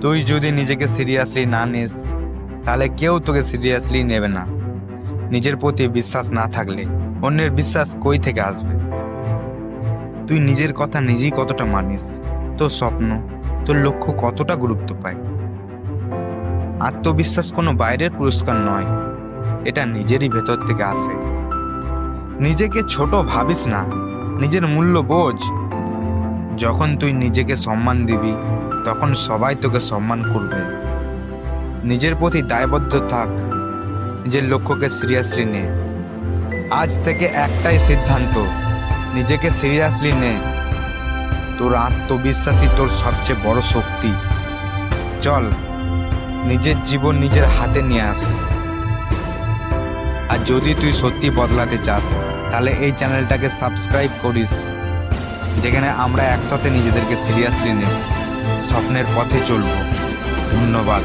তুই যদি নিজেকে সিরিয়াসলি না নিস, তাহলে কেউ তোকে সিরিয়াসলি নেবে না। নিজের প্রতি বিশ্বাস না থাকলে অন্যের বিশ্বাস কই থেকে আসবে? তুই নিজের কথা নিজেই কতটা মানিস, তোর স্বপ্ন, তোর লক্ষ্য কতটা গুরুত্ব পায়? আত্মবিশ্বাস কোনো বাইরের পুরস্কার নয়, এটা নিজেরই ভেতর থেকে আসে। নিজেকে ছোট ভাবিস না, নিজের মূল্য বোঝ। যখন তুই নিজেকে সম্মান দিবি, তখন সবাই তোকে সম্মান করবে। নিজের প্রতি দায়বদ্ধ থাক, নিজের লক্ষ্যকে সিরিয়াসলি নে। আজ থেকে একটাই সিদ্ধান্ত, নিজেকে সিরিয়াসলি নে। তোর আত্মবিশ্বাসই তোর সবচেয়ে বড় শক্তি। চল, নিজের জীবন নিজের হাতে নিয়ে আস। আর যদি তুই সত্যি বদলাতে চাস, তাহলে এই চ্যানেলটাকে সাবস্ক্রাইব করিস। যেখানে আমরা একসাথে নিজেদেরকে সিরিয়াসলি নেব। স্বপ্নের পথে চলব। ধন্যবাদ।